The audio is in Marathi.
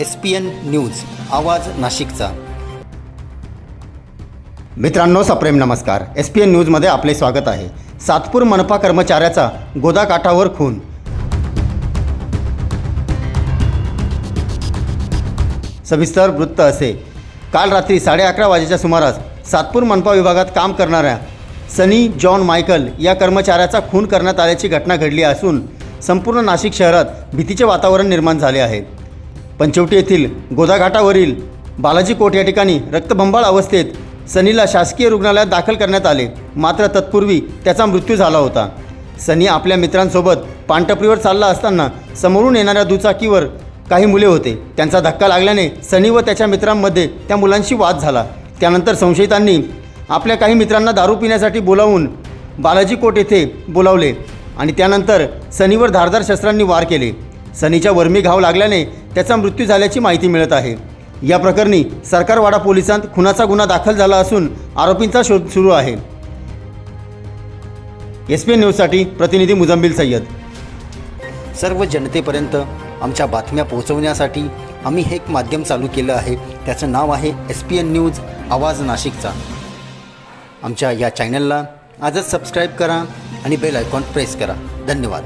एस पी एन न्यूज आवाज नाशिकचा. मित्रांनो सप्रेम नमस्कार. एस पी एन न्यूजमध्ये आपले स्वागत आहे. सातपूर मनपा कर्मचाऱ्याचा गोदाकाठावर खून. सविस्तर वृत्त असे. काल रात्री साडे अकरा वाजेच्या सुमारास सातपूर मनपा विभागात काम करणाऱ्या सनी जॉन मायकल या कर्मचाऱ्याचा खून करण्यात आल्याची घटना घडली असून संपूर्ण नाशिक शहरात भीतीचे वातावरण निर्माण झाले आहे. पंचवटी येथील गोदाघाटावरील बालाजी कोट या ठिकाणी रक्तभंबाळ अवस्थेत सनीला शासकीय रुग्णालयात दाखल करण्यात आले. मात्र तत्पूर्वी त्याचा मृत्यू झाला होता. सनी आपल्या मित्रांसोबत पानटपरीवर चालला असताना समोरून येणाऱ्या दुचाकीवर काही मुले होते. त्यांचा धक्का लागल्याने सनी व त्याच्या मित्रांमध्ये त्या मुलांशी वाद झाला. त्यानंतर संशयितांनी आपल्या काही मित्रांना दारू पिण्यासाठी बोलावून बालाजी कोट येथे बोलावले आणि त्यानंतर सनीवर धारदार शस्त्रांनी वार केले. सनीच्या वर्मी घाव लागल्याने त्याचा मृत्यू झाल्याची माहिती मिळत आहे. या प्रकरणी सरकारवाडा पोलिसांत खुनाचा गुन्हा दाखल झाला असून आरोपींचा शोध सुरू आहे. एस पी एन न्यूजसाठी प्रतिनिधी मुजम्बिल सय्यद. सर्व जनतेपर्यंत आमच्या बातम्या पोहोचवण्यासाठी आम्ही हे एक माध्यम चालू केलं आहे. त्याचं नाव आहे एस पी एन न्यूज आवाज नाशिकचा. आमच्या या चॅनलला आजच सबस्क्राईब करा आणि बेल आयकॉन प्रेस करा. धन्यवाद.